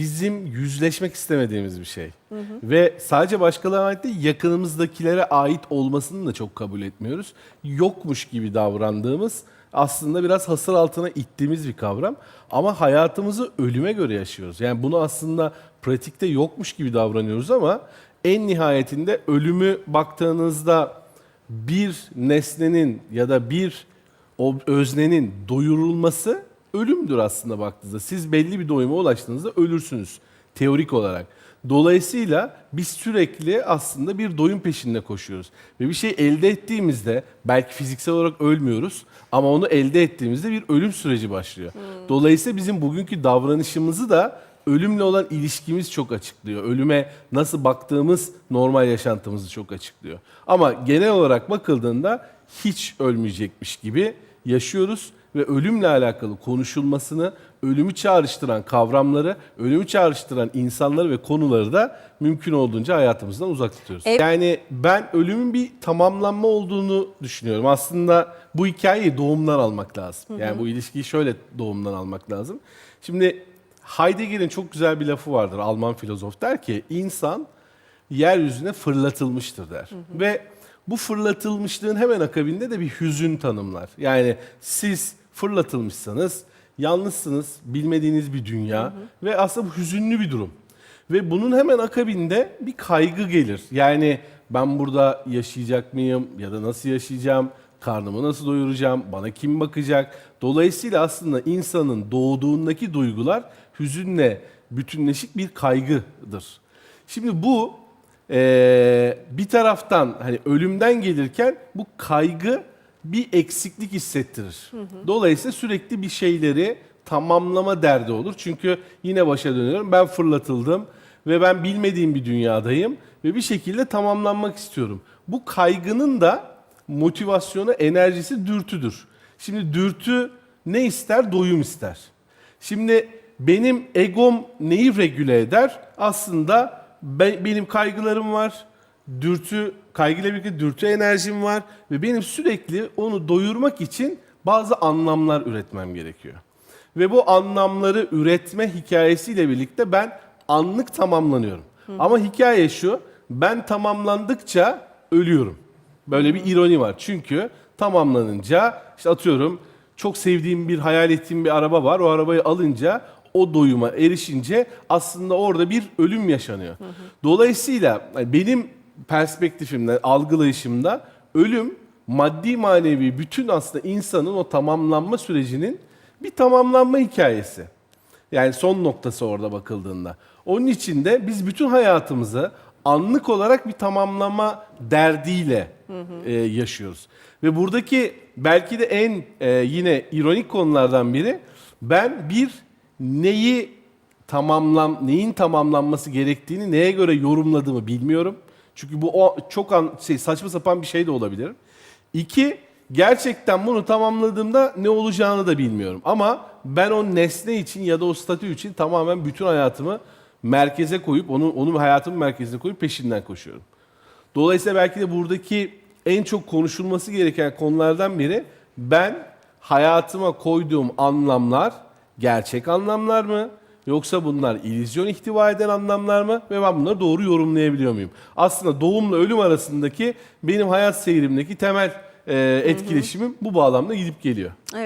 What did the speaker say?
bizim yüzleşmek istemediğimiz bir şey. Ve sadece başkalarına ait değil, yakınımızdakilere ait olmasını da çok kabul etmiyoruz. Yokmuş gibi davrandığımız aslında biraz hasır altına ittiğimiz bir kavram. Ama hayatımızı ölüme göre yaşıyoruz. Yani bunu aslında pratikte yokmuş gibi davranıyoruz ama en nihayetinde ölümü baktığınızda bir nesnenin ya da bir öznenin doyurulması ölümdür aslında baktığınızda. Siz belli bir doyuma ulaştığınızda ölürsünüz teorik olarak. Dolayısıyla biz sürekli aslında bir doyum peşinde koşuyoruz. Ve bir şey elde ettiğimizde belki fiziksel olarak ölmüyoruz ama onu elde ettiğimizde bir ölüm süreci başlıyor. Dolayısıyla bizim bugünkü davranışımızı da ölümle olan ilişkimiz çok açıklıyor. Ölüme nasıl baktığımız normal yaşantımızı çok açıklıyor. Ama genel olarak bakıldığında hiç ölmeyecekmiş gibi yaşıyoruz ve ölümle alakalı konuşulmasını, ölümü çağrıştıran kavramları, ölümü çağrıştıran insanları ve konuları da mümkün olduğunca hayatımızdan uzak tutuyoruz. Evet. Yani ben ölümün bir tamamlanma olduğunu düşünüyorum. Aslında bu hikayeyi doğumdan almak lazım. Yani bu ilişkiyi şöyle doğumdan almak lazım. Şimdi Heidegger'in çok güzel bir lafı vardır Alman filozof der ki insan yeryüzüne fırlatılmıştır der. Ve bu fırlatılmışlığın hemen akabinde de bir hüzün tanımlar. Yani siz fırlatılmışsanız yalnızsınız, bilmediğiniz bir dünya ve aslında bu hüzünlü bir durum. Ve bunun hemen akabinde bir kaygı gelir. Yani ben burada yaşayacak mıyım ya da nasıl yaşayacağım? Karnımı nasıl doyuracağım? Bana kim bakacak? Dolayısıyla aslında insanın doğduğundaki duygular hüzünle bütünleşik bir kaygıdır. Şimdi bu eee, bir taraftan hani ölümden gelirken bu kaygı bir eksiklik hissettirir. Dolayısıyla sürekli bir şeyleri tamamlama derdi olur. Çünkü yine başa dönüyorum. Ben fırlatıldım ve ben bilmediğim bir dünyadayım ve bir şekilde tamamlanmak istiyorum. Bu kaygının da motivasyonu, enerjisi dürtüdür. Şimdi dürtü ne ister? Doyum ister. Şimdi benim egom neyi regüle eder? Aslında be- benim kaygılarım var. Dürtü, kaygıyla birlikte dürtü enerjim var ve benim sürekli onu doyurmak için bazı anlamlar üretmem gerekiyor. Ve bu anlamları üretme hikayesiyle birlikte ben anlık tamamlanıyorum. Ama hikaye şu, ben tamamlandıkça ölüyorum. Böyle bir ironi var. Çünkü tamamlanınca işte atıyorum çok sevdiğim bir hayal ettiğim bir araba var. O arabayı alınca o doyuma erişince aslında orada bir ölüm yaşanıyor. Dolayısıyla hani benim perspektifimde, algılayışımda ölüm maddi manevi bütün aslında insanın o tamamlanma sürecinin bir tamamlanma hikayesi. Yani son noktası orada bakıldığında. Onun için de biz bütün hayatımızı anlık olarak bir tamamlama derdiyle e, yaşıyoruz. Ve buradaki belki de en e, yine ironik konulardan biri ben bir neyi tamamlan neyin tamamlanması gerektiğini neye göre yorumladığımı bilmiyorum. Çünkü bu o çok an, şey, saçma sapan bir şey de olabilir. İki, gerçekten bunu tamamladığımda ne olacağını da bilmiyorum. Ama ben o nesne için ya da o statü için tamamen bütün hayatımı merkeze koyup, onu, onu hayatımın merkezine koyup peşinden koşuyorum. Dolayısıyla belki de buradaki en çok konuşulması gereken konulardan biri ben hayatıma koyduğum anlamlar gerçek anlamlar mı? Yoksa bunlar illüzyon ihtiva eden anlamlar mı? Ve ben bunları doğru yorumlayabiliyor muyum? Aslında doğumla ölüm arasındaki benim hayat seyrimdeki temel e, etkileşimim bu bağlamda gidip geliyor.